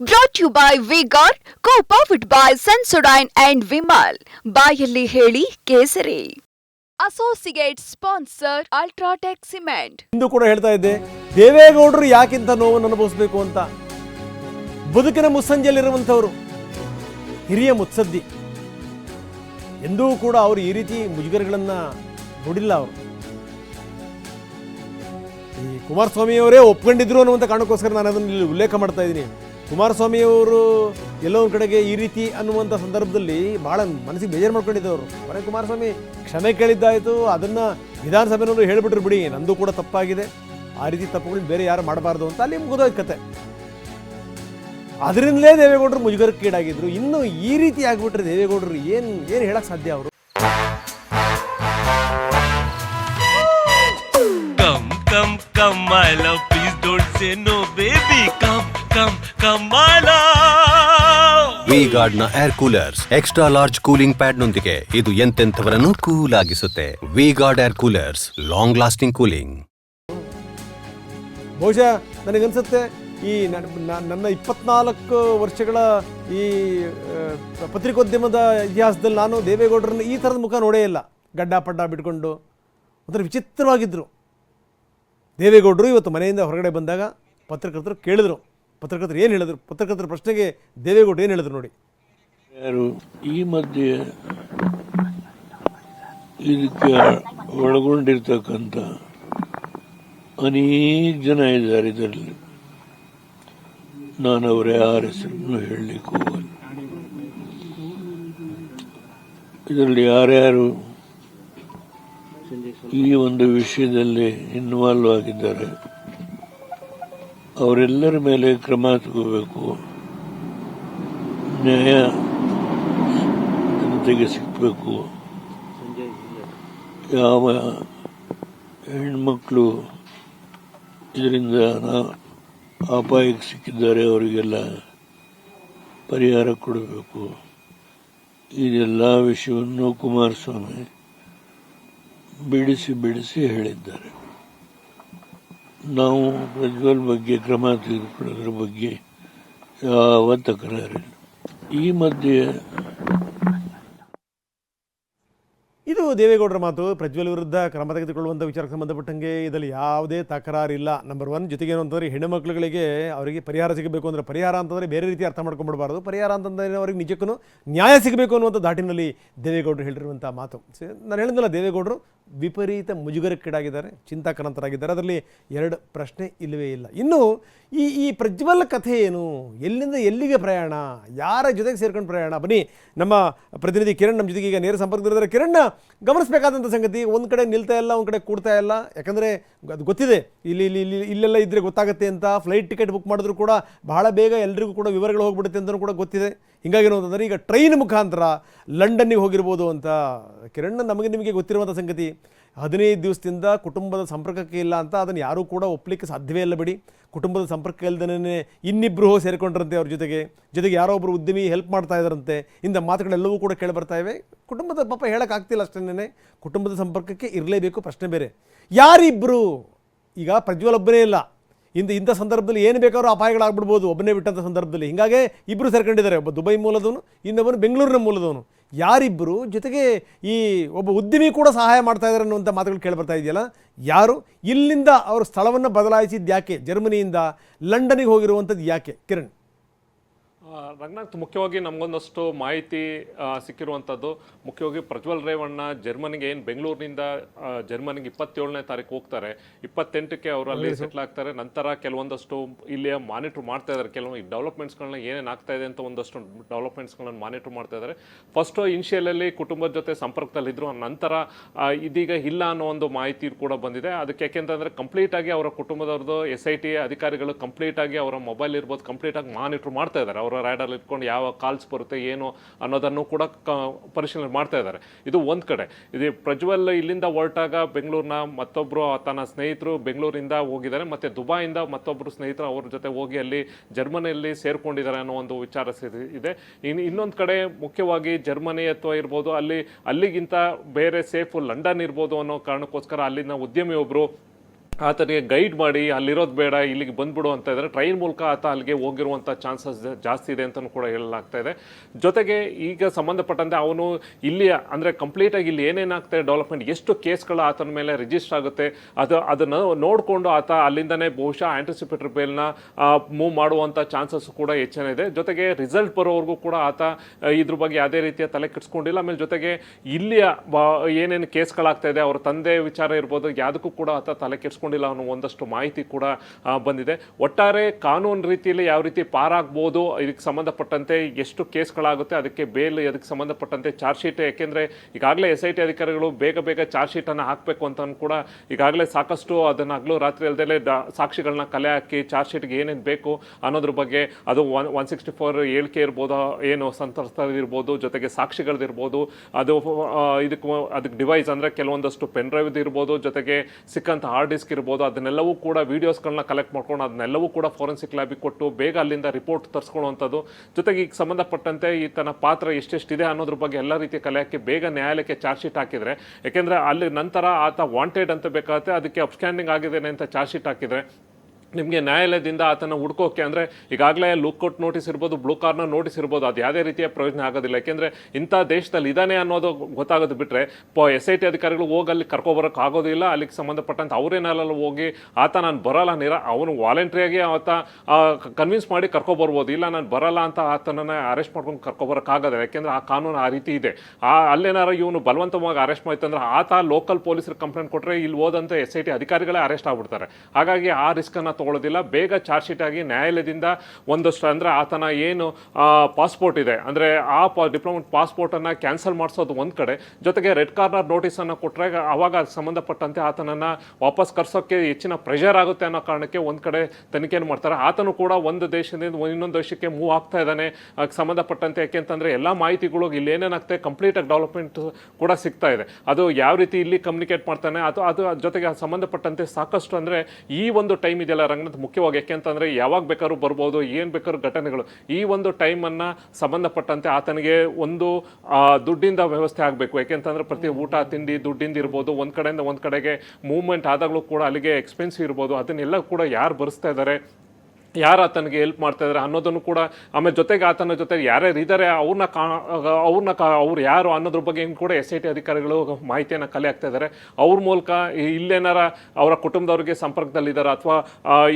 Brought you by by co powered by Sensodyne and Vimal. ಬಾಯಲ್ಲಿ ಹೇಳಿ ಕೇಸರಿ. Associate sponsor UltraTech cement ಇಂದು ಕೂಡ ಹೇಳ್ತಾ ಇದ್ದೆ, ದೇವೇಗೌಡರು ಯಾಕಿಂತ ನೋವನ್ನು ಅನುಭವಿಸಬೇಕು ಅಂತ? ಬದುಕಿನ ಮುಸ್ಸಂಜೆಯಲ್ಲಿರುವಂಥವರು, ಹಿರಿಯ ಮುತ್ಸದ್ದಿ. ಎಂದೂ ಕೂಡ ಅವರು ಈ ರೀತಿ ಮುಜುಗರಗಳನ್ನ ನೋಡಿಲ್ಲ ಅವರು. ಈ ಕುಮಾರಸ್ವಾಮಿಯವರೇ ಒಪ್ಕೊಂಡಿದ್ರು ಅನ್ನುವಂಥ ಕಾರಣಕ್ಕೋಸ್ಕರ ನಾನು ಅದನ್ನು ಇಲ್ಲಿ ಉಲ್ಲೇಖ ಮಾಡ್ತಾ ಇದ್ದೀನಿ. ಕುಮಾರಸ್ವಾಮಿಯವರು ಎಲ್ಲೋ ಒಂದು ಕಡೆಗೆ ಈ ರೀತಿ ಅನ್ನುವಂಥ ಸಂದರ್ಭದಲ್ಲಿ ಭಾಳ ಮನಸ್ಸಿಗೆ ಬೇಜಾರು ಮಾಡ್ಕೊಂಡಿದ್ದವರು ಮನೆ ಕುಮಾರಸ್ವಾಮಿ ಕ್ಷಮೆ ಕೇಳಿದ್ದಾಯಿತು ಅದನ್ನು ವಿಧಾನಸಭೆನವರು ಹೇಳಿಬಿಟ್ರು ಬಿಡಿ ನಂದು ಕೂಡ ತಪ್ಪಾಗಿದೆ ಆ ರೀತಿ ತಪ್ಪುಗಳನ್ನ ಬೇರೆ ಯಾರು ಮಾಡಬಾರ್ದು ಅಂತ ಅಲ್ಲಿ ಮುಗಿದೋಯ್ತು ಕತೆ ಅದರಿಂದಲೇ ದೇವೇಗೌಡರು ಮುಜುಗರಕ್ಕೀಡಾಗಿದ್ರು ಇನ್ನು ಈ ರೀತಿ ಆಗಿಬಿಟ್ರೆ ದೇವೇಗೌಡರು ಏನು ಏನು ಹೇಳಕ್ಕೆ ಸಾಧ್ಯ ಅವರು Come, come, come, my love. Please don't say no, baby. Come, come, come, my love. V ಗಾರ್ಡ್ನ air coolers extra large cooling pad ನೊಂದಿಗೆ ಇದು ಎಂತೆಂಥವರನ್ನು cool ಆಗಿಸುತ್ತೆ V guard air coolers long lasting cooling ಬಹುಶಃ ನನಗನ್ಸುತ್ತೆ ಈ ನನ್ನ ನ- ನನ್ನ ಇಪ್ಪತ್ನಾಲ್ಕು ವರ್ಷಗಳ ಈ ಆ, ಪತ್ರಿಕೋದ್ಯಮದ ಇತಿಹಾಸದಲ್ಲಿ ನಾನು ದೇವೇಗೌಡರನ್ನ ಈ ಥರದ ಮುಖ ನೋಡೇ ಇಲ್ಲ. ಗಡ್ಡ ಪಡ್ಡ ಬಿಟ್ಕೊಂಡು. ಒಂಥರ ವಿಚಿತ್ರವಾಗಿದ್ದರು ದೇವೇಗೌಡರು ಇವತ್ತು ಮನೆಯಿಂದ ಹೊರಗಡೆ ಬಂದಾಗ ಪತ್ರಕರ್ತರು ಕೇಳಿದ್ರು. ಪತ್ರಕರ್ತರು ಏನು ಹೇಳಿದ್ರು? ಪತ್ರಕರ್ತರ ಪ್ರಶ್ನೆಗೆ ದೇವೇಗೌಡ ಏನು ಹೇಳಿದ್ರು ನೋಡಿ? ಯಾರು? ಈ ಮಧ್ಯೆ ಇದಕ್ಕೆ ಒಳಗೊಂಡಿರ್ತಕ್ಕಂಥ ಅನೇಕ ಜನ ಇದ್ದಾರೆ ಇದರಲ್ಲಿ. ನಾನು ಅವರ ಯಾರ ಹೆಸರನ್ನು ಹೇಳಲಿಕ್ಕೆ ಹೋಗಲ್ಲ. ಇದರಲ್ಲಿ ಯಾರ್ಯಾರು ಈ ಒಂದು ವಿಷಯದಲ್ಲಿ ಇನ್ವಾಲ್ವ್ ಆಗಿದ್ದಾರೆ? ಅವರೆಲ್ಲರ ಮೇಲೆ ಕ್ರಮ ತಗೋಬೇಕು. ನ್ಯಾಯ ಜನತೆಗೆ ಸಿಗಬೇಕು. ಯಾವ ಹೆಣ್ಮಕ್ಳು ಇದರಿಂದ ಅಪಾಯಕ್ಕೆ ಸಿಕ್ಕಿದ್ದಾರೆ ಅವರಿಗೆಲ್ಲ ಪರಿಹಾರ ಕೊಡಬೇಕು. ಇದೆಲ್ಲ ವಿಷಯವನ್ನು ಕುಮಾರಸ್ವಾಮಿ ಬಿಡಿಸಿ ಬಿಡಿಸಿ ಹೇಳಿದ್ದಾರೆ. ನಾವು ಪ್ರಜ್ವಲ್ ಬಗ್ಗೆ ಕ್ರಮ ತೆಗೆದುಕೊಳ್ಳೋದ್ರ ಬಗ್ಗೆ ಯಾವ ತಕರಾರಿಲ್ಲ ಈ ಮಧ್ಯೆ ಇದು ದೇವೇಗೌಡರ ಮಾತು. ಪ್ರಜ್ವಲ್ ವಿರುದ್ಧ ಕ್ರಮ ತೆಗೆದುಕೊಳ್ಳುವಂಥ ವಿಚಾರಕ್ಕೆ ಸಂಬಂಧಪಟ್ಟಂಗೆ ಇದರಲ್ಲಿ ಯಾವುದೇ ತಕರಾರಿಲ್ಲ. ನಂಬರ್ ಒನ್ ಜೊತೆಗೆ ಏನು ಅಂತಂದರೆ ಹೆಣ್ಣು ಮಕ್ಕಳುಗಳಿಗೆ ಅವರಿಗೆ ಪರಿಹಾರ ಸಿಗಬೇಕು ಅಂದರೆ ಪರಿಹಾರ ಅಂತಂದರೆ ಬೇರೆ ರೀತಿ ಅರ್ಥ ಮಾಡ್ಕೊಂಡ್ಬಿಡಬಾರ್ದು. ಪರಿಹಾರ ಅಂತಂದರೆ ಅವ್ರಿಗೆ ನಿಜಕ್ಕೂ ನ್ಯಾಯ ಸಿಗಬೇಕು ಅನ್ನುವಂಥ ದಾಟಿನಲ್ಲಿ ದೇವೇಗೌಡರು ಹೇಳಿರುವಂಥ ಮಾತು. ನಾನು ಹೇಳಿದ್ನಲ್ಲ ದೇವೇಗೌಡರು ವಿಪರೀತ ಮುಜುಗರಕ್ಕೀಡಾಗಿದ್ದಾರೆ, ಚಿಂತಾಕ್ರಾಂತರಾಗಿದ್ದಾರೆ. ಅದರಲ್ಲಿ ಎರಡು ಪ್ರಶ್ನೆ ಇಲ್ಲವೇ ಇಲ್ಲ. ಇನ್ನು ಈ ಈ ಪ್ರಜ್ವಲ್ ಕಥೆ ಏನು? ಎಲ್ಲಿಂದ ಎಲ್ಲಿಗೆ ಪ್ರಯಾಣ? ಯಾರ ಜೊತೆಗೆ ಸೇರ್ಕೊಂಡು ಪ್ರಯಾಣ? ಬನ್ನಿ, ನಮ್ಮ ಪ್ರತಿನಿಧಿ ಕಿರಣ್ ನಮ್ಮ ಜೊತೆಗೆ ಈಗ ನೇರ ಸಂಪರ್ಕದಲ್ಲಿದ್ದಾರೆ. ಕಿರಣ್ ಗಮನಿಸಬೇಕಾದಂಥ ಸಂಗತಿ, ಒಂದು ಕಡೆ ನಿಲ್ತಾ ಇಲ್ಲ, ಒಂದು ಕಡೆ ಕೂಡ್ತಾ ಇಲ್ಲ. ಯಾಕಂದರೆ ಅದು ಗೊತ್ತಿದೆ, ಇಲ್ಲಿ ಇಲ್ಲಿ ಇಲ್ಲಿ, ಇಲ್ಲೆಲ್ಲ ಇದ್ದರೆ ಗೊತ್ತಾಗುತ್ತೆ ಅಂತ ಫ್ಲೈಟ್ ಟಿಕೆಟ್ ಬುಕ್ ಮಾಡಿದ್ರು ಕೂಡ ಬಹಳ ಬೇಗ ಎಲ್ಲರಿಗೂ ಕೂಡ ವಿವರಗಳು ಹೋಗ್ಬಿಡುತ್ತೆ ಅಂತಲೂ ಕೂಡ ಗೊತ್ತಿದೆ. ಹಿಂಗಾಗಿ ಏನು ಅಂತಂದರೆ, ಈಗ ಟ್ರೈನ್ ಮುಖಾಂತರ ಲಂಡನ್ನಿಗೆ ಹೋಗಿರ್ಬೋದು ಅಂತ ಕಿರಣ್, ನಮಗೆ ನಿಮಗೆ ಗೊತ್ತಿರುವಂಥ ಸಂಗತಿ. ಹದಿನೈದು ದಿವಸದಿಂದ ಕುಟುಂಬದ ಸಂಪರ್ಕಕ್ಕೆ ಇಲ್ಲ ಅಂತ ಅದನ್ನು ಯಾರೂ ಕೂಡ ಒಪ್ಪಲಿಕ್ಕೆ ಸಾಧ್ಯವೇ ಇಲ್ಲ ಬಿಡಿ. ಕುಟುಂಬದ ಸಂಪರ್ಕ ಇಲ್ಲದೇ ಇನ್ನಿಬ್ಬರು ಸೇರಿಕೊಂಡ್ರಂತೆ ಅವ್ರ ಜೊತೆಗೆ. ಜೊತೆಗೆ ಯಾರೋ ಒಬ್ಬರು ಉದ್ಯಮಿ ಹೆಲ್ಪ್ ಮಾಡ್ತಾ ಇದ್ದಾರಂತೆ. ಇಂಥ ಮಾತುಗಳೆಲ್ಲವೂ ಕೂಡ ಕೇಳಿ ಬರ್ತಾ ಇವೆ. ಕುಟುಂಬದ ಪಾಪ ಹೇಳೋಕ್ಕಾಗ್ತಿಲ್ಲ ಅಷ್ಟೇನೆ ಕುಟುಂಬದ ಸಂಪರ್ಕಕ್ಕೆ ಇರಲೇಬೇಕು, ಪ್ರಶ್ನೆ ಬೇರೆ. ಯಾರಿಬ್ಬರು ಈಗ ಪ್ರಜ್ವಲ್ ಒಬ್ಬನೇ ಇಲ್ಲ. ಇಂದ ಇಂಥ ಸಂದರ್ಭದಲ್ಲಿ ಏನು ಬೇಕಾದ್ರೂ ಅಪಾಯಗಳಾಗ್ಬಿಡ್ಬೋದು ಒಬ್ಬನೇ ಬಿಟ್ಟಂಥ ಸಂದರ್ಭದಲ್ಲಿ. ಹಿಂಗಾಗಿ ಇಬ್ಬರು ಸೇರ್ಕೊಂಡಿದ್ದಾರೆ. ಒಬ್ಬ ದುಬೈ ಮೂಲದವನು, ಇನ್ನೊಬ್ಬನು ಬೆಂಗಳೂರಿನ ಮೂಲದವನು. ಯಾರಿಬ್ಬರು ಜೊತೆಗೆ ಈ ಒಬ್ಬ ಉದ್ಯಮಿ ಕೂಡ ಸಹಾಯ ಮಾಡ್ತಾ ಇದ್ದಾರೆ ಅನ್ನುವಂಥ ಮಾತುಗಳು ಕೇಳಿ ಬರ್ತಾ ಇದೆಯಲ್ಲ? ಯಾರು? ಇಲ್ಲಿಂದ ಅವರು ಸ್ಥಳವನ್ನು ಬದಲಾಯಿಸಿದ್ದು ಯಾಕೆ? ಜರ್ಮನಿಯಿಂದ ಲಂಡನಿಗೆ ಹೋಗಿರುವಂಥದ್ದು ಯಾಕೆ? ಕಿರಣ್. ರಂಗನಾಥ್ ಮುಖ್ಯವಾಗಿ ನಮಗೊಂದಷ್ಟು ಮಾಹಿತಿ ಸಿಕ್ಕಿರುವಂಥದ್ದು ಮುಖ್ಯವಾಗಿ ಪ್ರಜ್ವಲ್ ರೇವಣ್ಣ ಜರ್ಮನಿಗೆ ಏನು ಬೆಂಗಳೂರಿನಿಂದ ಜರ್ಮನಿಗೆ ಇಪ್ಪತ್ತೇಳನೇ ತಾರೀಕು ಹೋಗ್ತಾರೆ. ಇಪ್ಪತ್ತೆಂಟಕ್ಕೆ ಅವರು ಅಲ್ಲಿ ಸೆಟ್ಲ್ ಆಗ್ತಾರೆ. ನಂತರ ಕೆಲವೊಂದಷ್ಟು ಇಲ್ಲಿ ಮಾನಿಟರ್ ಮಾಡ್ತಾ ಇದ್ದಾರೆ. ಕೆಲವೊಂದು ಡೆವಲಪ್ಮೆಂಟ್ಸ್ಗಳನ್ನ ಏನೇನು ಆಗ್ತಾ ಇದೆ ಅಂತ ಒಂದಷ್ಟು ಡೆವಲಪ್ಮೆಂಟ್ಸ್ಗಳನ್ನ ಮಾನಿಟರ್ ಮಾಡ್ತಾ ಇದ್ದಾರೆ. ಫಸ್ಟು ಇನಿಷಿಯಲಲ್ಲಿ ಕುಟುಂಬದ ಜೊತೆ ಸಂಪರ್ಕದಲ್ಲಿದ್ದರು ನಂತರ ಇದೀಗ ಇಲ್ಲ ಅನ್ನೋ ಒಂದು ಮಾಹಿತಿ ಕೂಡ ಬಂದಿದೆ. ಅದಕ್ಕೆ ಯಾಕೆಂತಂದರೆ ಕಂಪ್ಲೀಟಾಗಿ ಅವರ ಕುಟುಂಬದವ್ರದ್ದು ಎಸ್ ಐ ಟಿ ಅಧಿಕಾರಿಗಳು ಕಂಪ್ಲೀಟಾಗಿ ಅವರ ಮೊಬೈಲ್ ಇರ್ಬೋದು ಕಂಪ್ಲೀಟಾಗಿ ಮಾನಿಟ್ರ್ ಮಾನಿಟರ್ ಮಾಡ್ತಾ ಇದ್ದಾರೆ. ಅವರ ರೈಡರ್ ಇಟ್ಕೊಂಡು ಯಾವ ಕಾಲ್ಸ್ ಬರುತ್ತೆ, ಏನು ಅನ್ನೋದನ್ನು ಕೂಡ ಪರಿಶೀಲನೆ ಮಾಡ್ತಾ ಇದ್ದಾರೆ. ಇದು ಒಂದು ಕಡೆ. ಇದು ಪ್ರಜ್ವಲ್ ಇಲ್ಲಿಂದ ಹೊರಟಾಗ ಬೆಂಗಳೂರಿನ ಮತ್ತೊಬ್ಬರು ತನ್ನ ಸ್ನೇಹಿತರು ಬೆಂಗಳೂರಿಂದ ಹೋಗಿದ್ದಾರೆ, ಮತ್ತೆ ದುಬೈಯಿಂದ ಮತ್ತೊಬ್ಬರು ಸ್ನೇಹಿತರು ಅವ್ರ ಜೊತೆ ಹೋಗಿ ಅಲ್ಲಿ ಜರ್ಮನಿಯಲ್ಲಿ ಸೇರ್ಕೊಂಡಿದ್ದಾರೆ ಅನ್ನೋ ಒಂದು ವಿಚಾರ ಇದೆ. ಇನ್ನು ಇನ್ನೊಂದು ಕಡೆ ಮುಖ್ಯವಾಗಿ ಜರ್ಮನಿ ಅಥವಾ ಇರ್ಬೋದು ಅಲ್ಲಿ, ಅಲ್ಲಿಗಿಂತ ಬೇರೆ ಸೇಫು ಲಂಡನ್ ಇರ್ಬೋದು ಅನ್ನೋ ಕಾರಣಕ್ಕೋಸ್ಕರ ಅಲ್ಲಿನ ಉದ್ಯಮಿ ಒಬ್ಬರು ಆತನಿಗೆ ಗೈಡ್ ಮಾಡಿ, ಅಲ್ಲಿರೋದು ಬೇಡ, ಇಲ್ಲಿಗೆ ಬಂದ್ಬಿಡು ಅಂತ ಇದ್ದಾರೆ. ಟ್ರೈನ್ ಮೂಲಕ ಆತ ಅಲ್ಲಿಗೆ ಹೋಗಿರುವಂಥ ಚಾನ್ಸಸ್ ಜಾಸ್ತಿ ಇದೆ ಅಂತಲೂ ಕೂಡ ಹೇಳಲಾಗ್ತಾ ಇದೆ. ಜೊತೆಗೆ ಈಗ ಸಂಬಂಧಪಟ್ಟಂತೆ ಅವನು ಇಲ್ಲಿ ಅಂದರೆ ಕಂಪ್ಲೀಟಾಗಿ ಇಲ್ಲಿ ಏನೇನಾಗ್ತದೆ ಡೆವಲಪ್ಮೆಂಟ್ ಎಷ್ಟು ಕೇಸ್ಗಳು ಆತನ ಮೇಲೆ ರಿಜಿಸ್ಟರ್ ಆಗುತ್ತೆ, ಅದು, ಅದನ್ನು ನೋಡಿಕೊಂಡು ಆತ ಅಲ್ಲಿಂದನೇ ಬಹುಶಃ ಆ್ಯಂಟಿಸಿಪೇಟರ್ ಬೇಲ್ನ ಮೂವ್ ಮಾಡುವಂಥ ಚಾನ್ಸಸ್ ಕೂಡ ಹೆಚ್ಚಿನ ಜೊತೆಗೆ ರಿಸಲ್ಟ್ ಬರೋವರೆಗೂ ಕೂಡ ಆತ ಇದ್ರ ಬಗ್ಗೆ ಯಾವುದೇ ರೀತಿಯ ತಲೆ ಕೆಡಿಸ್ಕೊಂಡಿಲ್ಲ. ಆಮೇಲೆ ಜೊತೆಗೆ ಇಲ್ಲಿಯ ಏನೇನು ಕೇಸ್ಗಳಾಗ್ತಾ ಇದೆ, ಅವರ ತಂದೆ ವಿಚಾರ ಇರ್ಬೋದು, ಯಾವುದಕ್ಕೂ ಕೂಡ ಆತ ತಲೆ ಕೆಡಿಸ್ಕೊಂಡಿಲ್ಲ ಅನ್ನೋ ಒಂದಷ್ಟು ಮಾಹಿತಿ ಕೂಡ ಬಂದಿದೆ. ಒಟ್ಟಾರೆ ಕಾನೂನು ರೀತಿಯಲ್ಲಿ ಯಾವ ರೀತಿ ಪಾರಾಗ್ಬೋದು, ಇದಕ್ಕೆ ಸಂಬಂಧಪಟ್ಟಂತೆ ಎಷ್ಟು ಕೇಸ್ಗಳಾಗುತ್ತೆ, ಅದಕ್ಕೆ ಬೇಲ್ ಅದಕ್ಕೆ ಸಂಬಂಧಪಟ್ಟಂತೆ ಚಾರ್ಜ್ ಶೀಟ್, ಯಾಕೆಂದರೆ ಈಗಾಗಲೇ ಎಸ್ ಐ ಟಿ ಅಧಿಕಾರಿಗಳು ಬೇಗ ಬೇಗ ಚಾರ್ಜ್ ಶೀಟನ್ನು ಹಾಕಬೇಕು ಅಂತ ಕೂಡ ಈಗಾಗಲೇ ಸಾಕಷ್ಟು ಅದನ್ನು ಹಗಲು ರಾತ್ರಿ ಅಲ್ಲದೆ ಸಾಕ್ಷಿಗಳನ್ನ ಕಲೆ ಹಾಕಿ ಚಾರ್ಜ್ ಶೀಟ್ಗೆ ಏನೇನು ಬೇಕು ಅನ್ನೋದ್ರ ಬಗ್ಗೆ ಅದು ಒನ್ ಒನ್ ಸಿಕ್ಸ್ಟಿ ಫೋರ್ ಹೇಳಿಕೆ ಇರ್ಬೋದು, ಏನು ಸಂತ್ರಸ್ತರಿರ್ಬೋದು, ಜೊತೆಗೆ ಸಾಕ್ಷಿಗಳದಿರ್ಬೋದು, ಅದು ಇದಕ್ಕೆ ಅದಕ್ಕೆ ಡಿವೈಸ್ ಅಂದರೆ ಕೆಲವೊಂದಷ್ಟು ಪೆನ್ ಡ್ರೈವ್ ಇರ್ಬೋದು ಜೊತೆಗೆ ಸಿಕ್ಕಂಥ ಹಾರ್ಡ್ ಡಿಸ್ಕ್ ಇರ್ಬೋದು ಅದನ್ನೆಲ್ಲವೂ ಕೂಡ ವೀಡಿಯೋಸ್ಗಳನ್ನ ಕಲೆಕ್ಟ್ ಮಾಡ್ಕೊಂಡು ಅದನ್ನೆಲ್ಲವೂ ಕೂಡ ಫೋರೆನ್ಸಿಕ್ ಲ್ಯಾಬಿಗೆ ಕೊಟ್ಟು ಬೇಗ ಅಲ್ಲಿಂದ ರಿಪೋರ್ಟ್ ತರಿಸ್ಕೊಳ್ಳುವಂಥದ್ದು. ಜೊತೆಗೆ ಈಗ ಸಂಬಂಧಪಟ್ಟಂತೆ ಈತನ ಪಾತ್ರ ಎಷ್ಟೆಷ್ಟಿದೆ ಅನ್ನೋದ್ರ ಬಗ್ಗೆ ಎಲ್ಲ ರೀತಿಯ ಕಲೆ ಬೇಗ ನ್ಯಾಯಾಲಯಕ್ಕೆ ಚಾರ್ಜ್ ಶೀಟ್ ಹಾಕಿದರೆ ಯಾಕೆಂದರೆ ಅಲ್ಲಿ ನಂತರ ಆತ ವಾಂಟೆಡ್ ಅಂತ ಬೇಕಾಗುತ್ತೆ, ಅದಕ್ಕೆ ಅಪ್ಸ್ಟ್ಯಾಂಡಿಂಗ್ ಆಗಿದ್ದೇನೆ ಅಂತ ಚಾರ್ಜ್ ಶೀಟ್ ಹಾಕಿದರೆ ನಿಮಗೆ ನ್ಯಾಯಾಲಯದಿಂದ ಆತನ ಹುಡ್ಕೋಕೆ ಅಂದರೆ ಈಗಾಗಲೇ ಲುಕ್ ಔಟ್ ನೋಟಿಸ್ ಇರ್ಬೋದು, ಬ್ಲೂ ಕಾರ್ನರ್ ನೋಟಿಸ್ ಇರ್ಬೋದು, ಅದು ಯಾವುದೇ ರೀತಿಯ ಪ್ರಯೋಜನ ಆಗೋದಿಲ್ಲ. ಯಾಕೆಂದರೆ ಇಂಥ ದೇಶದಲ್ಲಿ ಇದ್ದಾನೆ ಅನ್ನೋದು ಗೊತ್ತಾಗೋದು ಬಿಟ್ಟರೆ ಪ ಎಸ್ ಐ ಟಿ ಅಧಿಕಾರಿಗಳು ಹೋಗಿ ಅಲ್ಲಿ ಕರ್ಕೊಬರೋಕೆ ಆಗೋದಿಲ್ಲ. ಅಲ್ಲಿಗೆ ಸಂಬಂಧಪಟ್ಟಂತೆ ಅವರೇನಲ್ಲ ಹೋಗಿ ಆತ ನಾನು ಬರಲ್ಲ ನಿರ, ಅವನು ವಾಲಂಟ್ರಿಯಾಗಿ ಆತ ಕನ್ವಿನ್ಸ್ ಮಾಡಿ ಕರ್ಕೊಬರ್ಬೋದು. ಇಲ್ಲ ನಾನು ಬರಲ್ಲ ಅಂತ ಆತನನ್ನು ಅರೆಸ್ಟ್ ಮಾಡ್ಕೊಂಡು ಕರ್ಕೊಬರೋಕ್ಕಾಗೋದಿಲ್ಲ ಯಾಕೆಂದರೆ ಆ ಕಾನೂನು ಆ ರೀತಿ ಇದೆ. ಆ, ಅಲ್ಲೇನಾರ ಇವನು ಬಲವಂತವಾಗಿ ಅರೆಸ್ಟ್ ಮಾಡ್ತಂದ್ರೆ ಆತ ಲೋಕಲ್ ಪೊಲೀಸರು ಕಂಪ್ಲೇಂಟ್ ಕೊಟ್ಟರೆ ಇಲ್ಲಿ ಹೋದಂಥ ಎಸ್ ಐ ಟಿ ಅಧಿಕಾರಿಗಳೇ ಅರೆಸ್ಟ್ ಆಗ್ಬಿಡ್ತಾರೆ. ಹಾಗಾಗಿ ಆ ರಿಸ್ಕನ್ನು ತಗೊಳ್ಳೋದಿಲ್ಲ. ಬೇಗ ಚಾರ್ಜ್ ಶೀಟ್ ಆಗಿ ನ್ಯಾಯಾಲಯದಿಂದ ಒಂದಷ್ಟು ಅಂದರೆ ಆತನ ಏನು ಪಾಸ್ಪೋರ್ಟ್ ಇದೆ. ಅಂದರೆ ಆ ಪಾ ಡಿಪ್ಲೊಮೆಟ್ ಪಾಸ್ಪೋರ್ಟನ್ನು ಕ್ಯಾನ್ಸಲ್ ಮಾಡಿಸೋದು ಒಂದು ಕಡೆ. ಜೊತೆಗೆ ರೆಡ್ ಕಾರ್ನರ್ ನೋಟಿಸನ್ನು ಕೊಟ್ಟರೆ ಆವಾಗ ಸಂಬಂಧಪಟ್ಟಂತೆ ಆತನನ್ನು ವಾಪಸ್ ಕರ್ಸೋಕ್ಕೆ ಹೆಚ್ಚಿನ ಪ್ರೆಷರ್ ಆಗುತ್ತೆ ಅನ್ನೋ ಕಾರಣಕ್ಕೆ ಒಂದು ಕಡೆ ತನಿಖೆಯನ್ನು ಮಾಡ್ತಾರೆ. ಆತನು ಕೂಡ ಒಂದು ದೇಶದಿಂದ ಇನ್ನೊಂದು ದೇಶಕ್ಕೆ ಮೂವ್ ಆಗ್ತಾ ಇದ್ದಾನೆ. ಸಂಬಂಧಪಟ್ಟಂತೆ ಯಾಕೆಂತಂದರೆ ಎಲ್ಲ ಮಾಹಿತಿಗಳು ಇಲ್ಲಿ ಏನೇನಾಗ್ತದೆ ಕಂಪ್ಲೀಟಾಗಿ ಡೆವಲಪ್ಮೆಂಟ್ ಕೂಡ ಸಿಗ್ತಾ ಇದೆ. ಅದು ಯಾವ ರೀತಿ ಇಲ್ಲಿ ಕಮ್ಯುನಿಕೇಟ್ ಮಾಡ್ತಾನೆ ಅಥವಾ ಅದು ಜೊತೆಗೆ ಸಂಬಂಧಪಟ್ಟಂತೆ ಸಾಕಷ್ಟು ಅಂದರೆ ಈ ಒಂದು ಟೈಮ್ ಇದೆಯಲ್ಲ ರಂಗನಾಥ್ ಮುಖ್ಯವಾಗಿ ಯಾಕೆ ಅಂತಂದರೆ ಯಾವಾಗ ಬೇಕಾದ್ರೂ ಬರ್ಬೋದು, ಏನು ಬೇಕಾದ್ರೂ ಘಟನೆಗಳು. ಈ ಒಂದು ಟೈಮನ್ನು ಸಂಬಂಧಪಟ್ಟಂತೆ ಆತನಿಗೆ ಒಂದು ದುಡ್ಡಿಂದ ವ್ಯವಸ್ಥೆ ಆಗಬೇಕು. ಯಾಕೆಂತಂದ್ರೆ ಪ್ರತಿ ಊಟ, ತಿಂಡಿ, ದುಡ್ಡಿಂದ ಇರ್ಬೋದು. ಒಂದು ಕಡೆಯಿಂದ ಒಂದು ಕಡೆಗೆ ಮೂವ್ಮೆಂಟ್ ಆದಾಗಲೂ ಕೂಡ ಅಲ್ಲಿಗೆ ಎಕ್ಸ್ಪೆನ್ಸಿವ್ ಇರ್ಬೋದು. ಅದನ್ನೆಲ್ಲ ಕೂಡ ಯಾರು ಭರಿಸ್ತಾ ಇದ್ದಾರೆ ಯಾರು ಆತನಿಗೆ ಹೆಲ್ಪ್ ಮಾಡ್ತಾ ಇದ್ದಾರೆ ಅನ್ನೋದನ್ನು ಕೂಡ ಆಮೇಲೆ ಜೊತೆಗೆ ಆತನ ಜೊತೆ ಯಾರ್ಯಾರು ಇದ್ದಾರೆ ಅವ್ರನ್ನ ಕಾ ಅವ್ರನ್ನ ಕಾ ಅವ್ರು ಯಾರು ಅನ್ನೋದ್ರ ಬಗ್ಗೆ ಕೂಡ ಎಸ್ ಐ ಟಿ ಅಧಿಕಾರಿಗಳು ಮಾಹಿತಿಯನ್ನು ಕಲೆ ಹಾಕ್ತಾ ಇದ್ದಾರೆ ಅವ್ರ ಮೂಲಕ ಇಲ್ಲೇನಾರ ಅವರ ಕುಟುಂಬದವ್ರಿಗೆ ಸಂಪರ್ಕದಲ್ಲಿದ್ದಾರೆ ಅಥವಾ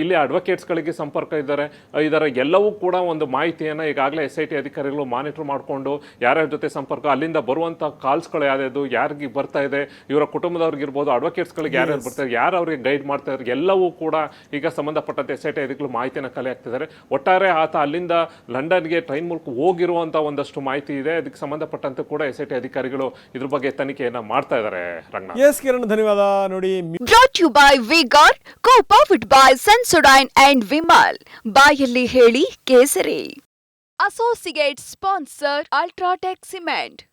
ಇಲ್ಲಿ ಅಡ್ವೊಕೇಟ್ಸ್ಗಳಿಗೆ ಸಂಪರ್ಕ ಇದ್ದಾರೆ ಇದರ ಎಲ್ಲವೂ ಕೂಡ ಒಂದು ಮಾಹಿತಿಯನ್ನು ಈಗಾಗಲೇ ಎಸ್ ಐ ಟಿ ಅಧಿಕಾರಿಗಳು ಮಾನಿಟರ್ ಮಾಡಿಕೊಂಡು ಯಾರ್ಯಾರ ಜೊತೆ ಸಂಪರ್ಕ ಅಲ್ಲಿಂದ ಬರುವಂಥ ಕಾಲ್ಸ್ಗಳು ಯಾವ್ದು ಯಾರಿಗೆ ಬರ್ತಾ ಇದೆ ಇವರ ಕುಟುಂಬದವ್ರಿಗಿರ್ಬೋದು ಅಡ್ವೊಕೇಟ್ಸ್ಗಳಿಗೆ ಯಾರ್ಯಾರು ಬರ್ತಾರೆ ಯಾರು ಅವ್ರಿಗೆ ಗೈಡ್ ಮಾಡ್ತಾ ಇದ್ದಾರೆ ಎಲ್ಲವೂ ಕೂಡ ಈಗ ಸಂಬಂಧಪಟ್ಟಂತೆ ಎಸ್ ಐ ಟಿ ಅಧಿಕಾರಿಗಳು ಮಾಹಿತಿಯನ್ನು ಕಲೆ ಹಾಕ್ತಿದ್ದಾರೆ ಒಟ್ಟಾರೆ ಆತ ಅಲ್ಲಿಂದ ಲಂಡನ್ಗೆ ಟ್ರೈನ್ ಮೂಲಕ ಹೋಗಿರುವಂಥ ಒಂದಷ್ಟು ಮಾಹಿತಿ ಇದೆ. ಅದಕ್ಕೆ ಸಂಬಂಧಪಟ್ಟಂತೆ ಕೂಡ ಎಸ್ ಐ ಟಿ ಅಧಿಕಾರಿಗಳು ಇದ್ರ ಬಗ್ಗೆ ತನಿಖೆಯನ್ನ ಮಾಡ್ತಾ ಇದ್ದಾರೆ ರಂಗನಾಥ್. ಎಸ್ ಕಿರಣ್ ಧನ್ಯವಾದ. ನೋಡಿ you by V Vigor, co-powered by and and Vimal. ಬಾಯಲ್ಲಿ ಹೇಳಿ ಕೇಸರಿ. Associate sponsor UltraTech cement